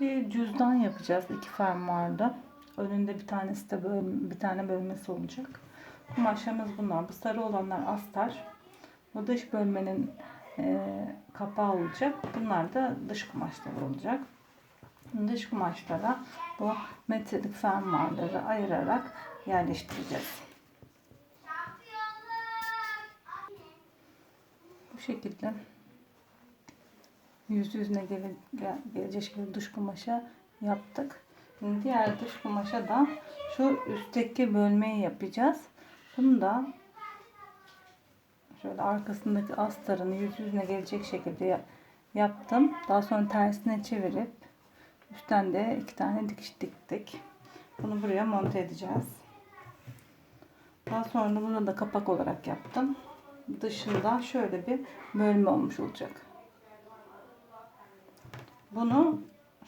Bir cüzdan yapacağız iki fermuarda. Önünde bir tanesi de bölüm, bir tane bölmesi olacak. Kumaşlarımız bunlar. Bu sarı olanlar astar. Bu dış bölmenin e, kapağı olacak. Bunlar da dış kumaşlar olacak. Dış kumaşlara bu metrelik fermuarları ayırarak yerleştireceğiz. Bu şekilde yüz yüzüne gele, gel- gelecek şekilde dış kumaşa yaptık. Şimdi diğer dış kumaşa da şu üstteki bölmeyi yapacağız. Bunu da şöyle arkasındaki astarını yüz yüzüne gelecek şekilde ya- yaptım. Daha sonra tersine çevirip üstten de iki tane dikiş diktik. Bunu buraya monte edeceğiz. Daha sonra bunu da kapak olarak yaptım. Dışında şöyle bir bölme olmuş olacak. Bunu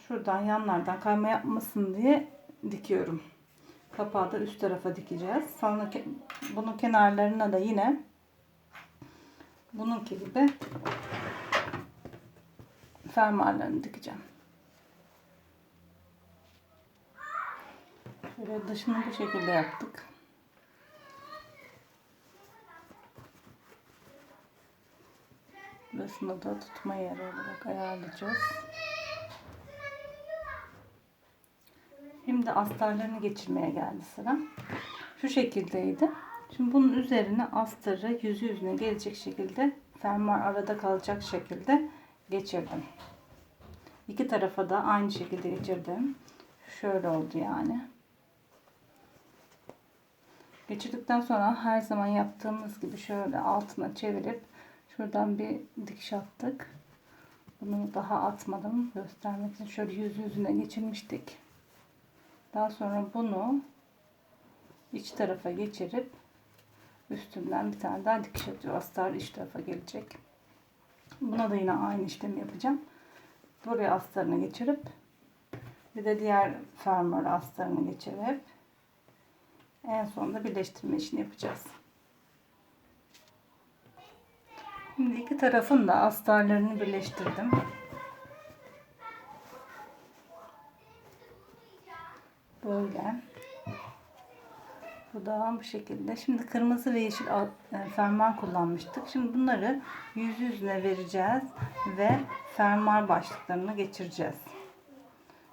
şuradan yanlardan kayma yapmasın diye dikiyorum. Kapağı da üst tarafa dikeceğiz. Sonra bunun kenarlarına da yine bununki gibi fermuarlarını dikeceğim. Şöyle dışını bu şekilde yaptık. Burasını da tutma yeri olarak ayarlayacağız. Şimdi astarlarını geçirmeye geldi sıra. Şu şekildeydi. Şimdi bunun üzerine astarı yüzü yüzüne gelecek şekilde fermuar arada kalacak şekilde geçirdim. İki tarafa da aynı şekilde geçirdim. Şöyle oldu yani. Geçirdikten sonra her zaman yaptığımız gibi şöyle altına çevirip şuradan bir dikiş attık. Bunu daha atmadım göstermek için şöyle yüz yüzüne geçirmiştik. Daha sonra bunu iç tarafa geçirip üstünden bir tane daha dikiş atıyor. Astar iç tarafa gelecek. Buna da yine aynı işlemi yapacağım. Buraya astarını geçirip bir de diğer fermuar astarını geçirip en sonunda birleştirme işini yapacağız. Şimdi iki tarafın da astarlarını birleştirdim. Böyle. Da bu şekilde. Şimdi kırmızı ve yeşil e, fermuar kullanmıştık. Şimdi bunları yüz yüzüne vereceğiz ve fermuar başlıklarını geçireceğiz.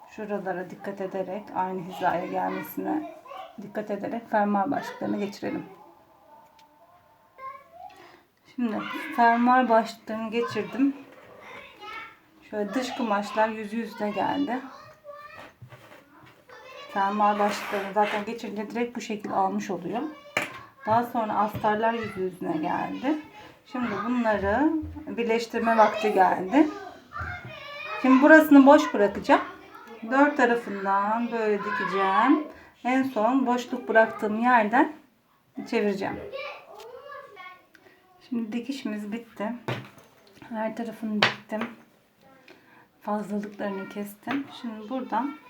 Şuralara dikkat ederek aynı hizaya gelmesine dikkat ederek fermuar başlıklarını geçirelim. Şimdi fermuar başlıklarını geçirdim. Şöyle dış kumaşlar yüz yüzüne geldi. Fermuar başlıklarını zaten geçirince direkt bu şekil almış oluyor. Daha sonra astarlar yüz yüzüne geldi. Şimdi bunları birleştirme vakti geldi. Şimdi burasını boş bırakacağım. Dört tarafından böyle dikeceğim. En son boşluk bıraktığım yerden çevireceğim. Şimdi dikişimiz bitti. Her tarafını diktim. Fazlalıklarını kestim. Şimdi buradan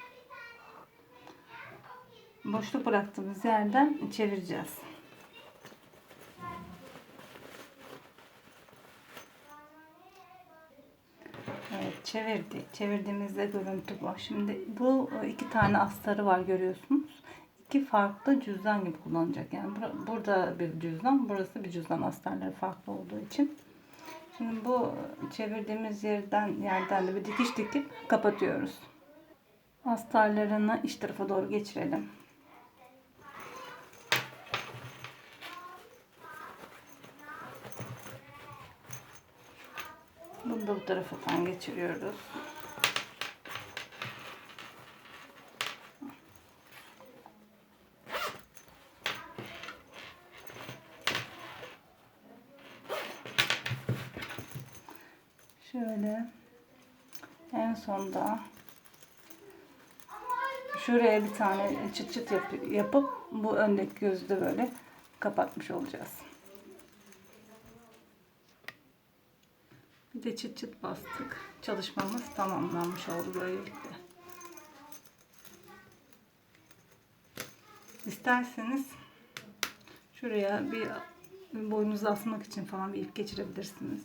boşluk bıraktığımız yerden çevireceğiz. Evet çevirdik. Çevirdiğimizde görüntü bu. Şimdi bu iki tane astarı var görüyorsunuz. İki farklı cüzdan gibi kullanacak. Yani bura- burada bir cüzdan, burası bir cüzdan astarları farklı olduğu için. Şimdi bu çevirdiğimiz yerden yerden de bir dikiş dikip kapatıyoruz. Astarlarını iç tarafa doğru geçirelim. Bunu da bu taraftan geçiriyoruz. Şöyle en sonda şuraya bir tane çıt çıt yap- yapıp bu öndeki gözü de böyle kapatmış olacağız. Bir de çıt çıt bastık. Çalışmamız tamamlanmış oldu böylelikle. İsterseniz şuraya bir boynunuzu asmak için falan bir ip geçirebilirsiniz.